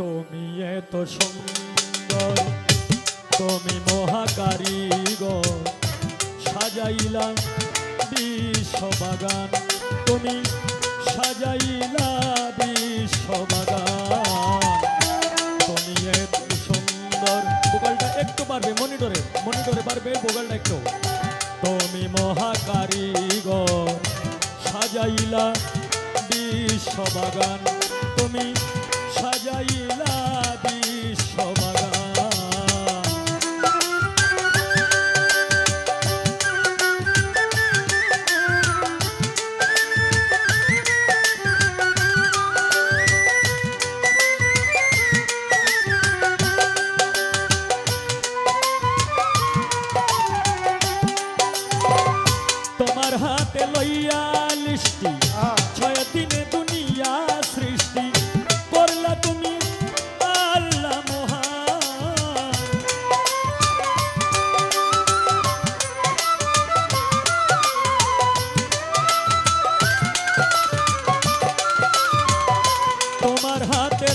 তুমি এত সুন্দর, তুমি মহাকারিগর সাজাইলা বিশ্ববাগান, তুমি সাজাইলা বিশ্ববাগান। তুমি এত সুন্দর, ভোগালটা একটু পারবে মনিটরে মনিটরে পারবে ভোগালটা একটু। তুমি মহাকারিগর সাজাইলা বিশ্ববাগান, তুমি সাজাইলা বিশ্ববাগান। তোমার হাতে লইয়া লিষ্টি।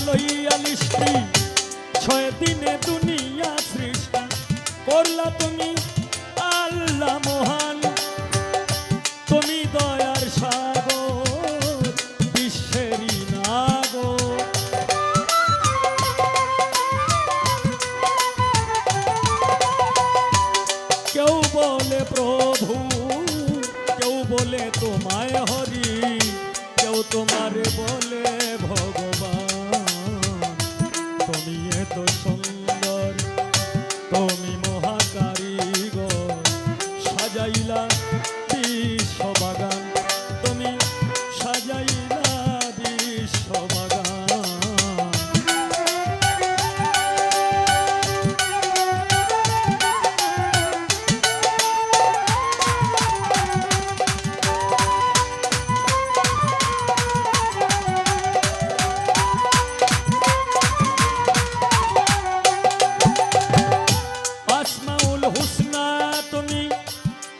লইয়া লিষ্টি ছয় দিনে দুনিয়া সৃষ্টি। করলা তুমি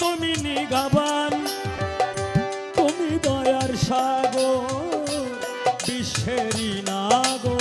তুমি নিগাবান তুমি দয়ার সাগর বিশ্বেরই নাগর।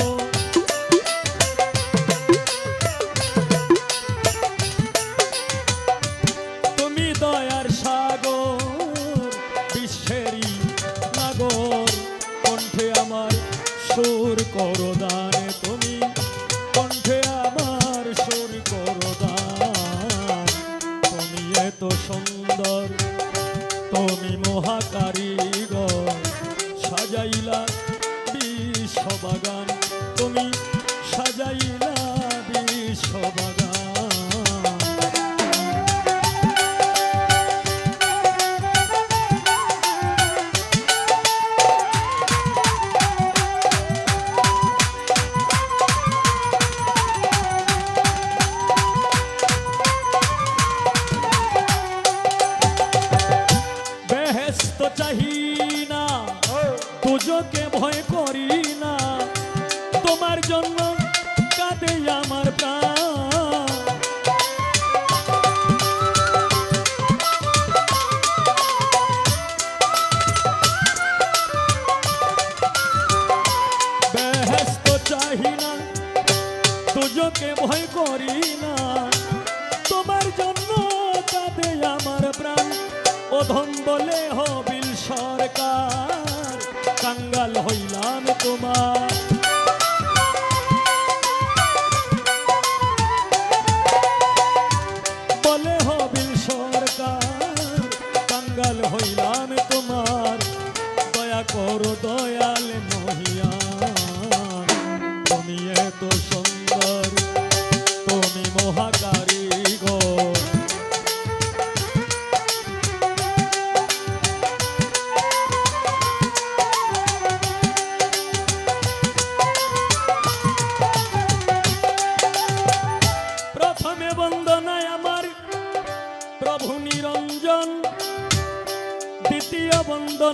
ভয় করি না। তোমার জন্য কাঁদে আমার প্রাণ। বেহেস্ত চাহি না তুজোকে ভয় করি না। তোমার জন্য কাঁদে আমার প্রাণ। অধম বলে হবিল সরকার। কাঙ্গাল হইলাম তোমার।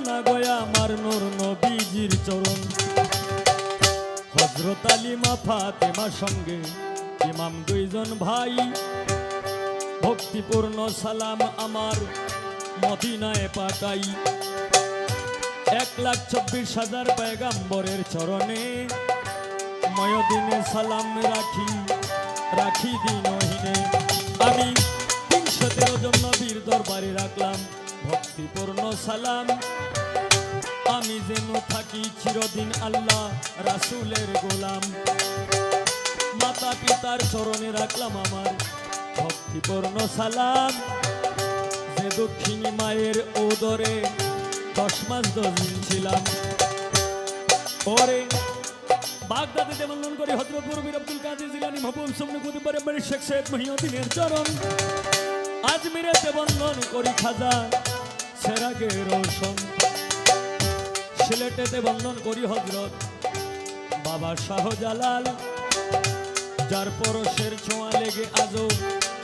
না গয়া আমার নূর নবীজির চরণ। হজরত আলিমা ফাতেমার সঙ্গে ইমাম দুইজন ভাই। ভক্তিপূর্ণ সালাম আমার মদিনায় পাঠাই। এক লাখ চব্বিশ হাজার পয়গাম্বরের চরণে ময়দিনে সালাম রাখি রাখি দিনহীনে। আমি তিনশো তেরো জন নবীর দরবারে রাখলাম। ভক্তিপূর্ণ সালাম। আমি যেন থাকি চিরদিন আল্লাহ রাসুলের গোলাম। মাতা পিতার চরণে রাখলাম আমার ভক্তিপূর্ণ সালাম। যে দক্ষিণী মায়ের ওদরে দশ মাস দশ দিন ছিলাম। পরে বাগদাদিতে বন্ধন করে হজরত মুরবির আব্দুল কাদের জিলানি মাহবুব সামনে কুতুবের শেখ সাহেব মহিউদ্দিনের চরণ। আজমিরেতে বন্ধন করি খাজা সেরাগে রোশন সিলেটেতে বন্ধন করি হজরত বাবা শাহজালাল। যার পরশের ছোঁয়া লেগে আজও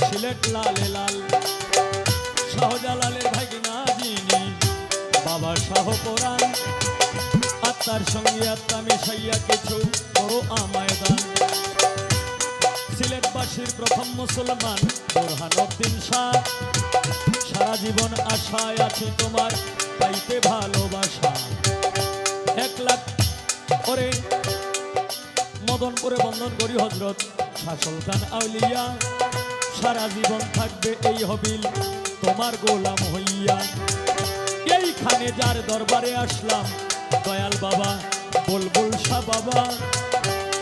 সিলেট লালে লাল। শাহজালালের ভাগিনা যিনি বাবা শাহ পরাণ। আত্মার সঙ্গে আত্মা মিশাইয়া কিছু বড় আমায় দান। সিলেটবাসীর প্রথম মুসলমান বোরহানুদ্দিন শাহ। জীবন আশায় আছে তোমার, পাইতে ভালোবাসা। এক লাখ করে মদনপুরে বন্ধন করি হজরত শাসল খান আউলিয়া। সারা জীবন থাকবে এই হবিল তোমার গোলাম হইয়া। এইখানে যার দরবারে আসলাম, দয়াল বাবা, বুলবুল শাহ বাবা।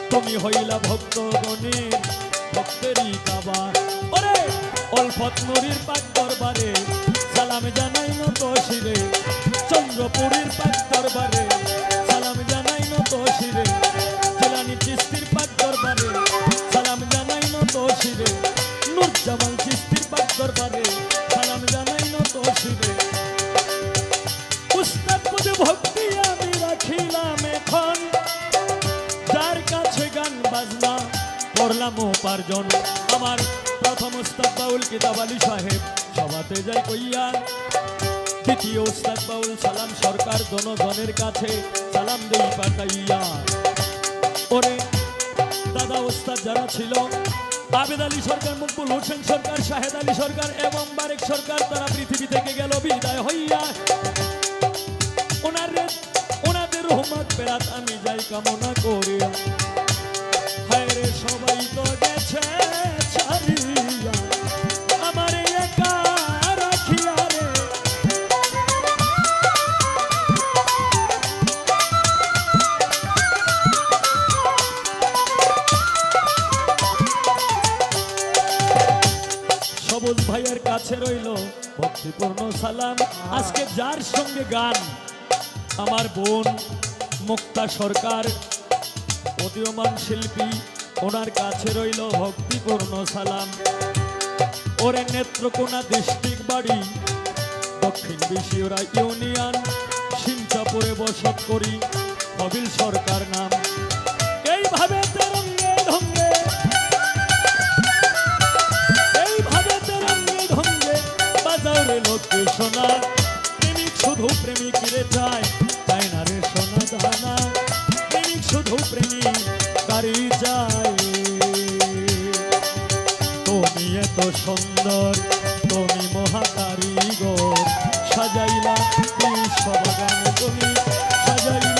তুমি হইলা ভক্ত গণের ভক্তেরই কাবা ওরে অল্পত নুরির পাক দরবারে সালাম জানাই নত শিরে। চন্দ্রপুরীর পাক দরবারে করলাম উপার্জন। আমার প্রথম উস্তাদ বাউল কিতাব আলী সাহেব সভাতে যাই কইয়া, দ্বিতীয় উস্তাদ বাউল সালাম সরকার জনগণের কাছে সালাম দেই পাঠাইয়া। ওরে দাদা ওস্তাদ যারা ছিল, আবেদ আলী সরকার, মকবুল হোসেন সরকার, শাহেদ আলী সরকার এবং বারেক সরকার তারা পৃথিবী থেকে গেল বিদায় হইয়া। ওনার ওনাদের রহমত পেরাত আমি যাই কামনা করিয়া। সবাই গেছে ছাড়িয়া। কাছে রইল সালাম। আজকে যার সঙ্গে গান? আমার বোন মুক্তা সরকার উদীয়মান শিল্পী ওনার কাছে রইল ভক্তিপূর্ণ সালাম। ওরে নেত্রকোনা ডিস্ট্রিক্ট বাড়ি, দক্ষিণ বিশিওরা ইউনিয়ন সিংচাপুরে বসত করি কবিল সরকার নাম। এইভাবে এইভাবে তেরঙ্গে ঢঙ্গে বাজাও রে লোকে সোনা। প্রেমিক শুধু প্রেমিক রে চায় চায় না রে সোনা দানা? প্রেমিক শুধু প্রেমিক কারি যায়। সুন্দর তুমি মহাকারী সাজাইলা সব তুমি সাজাইলা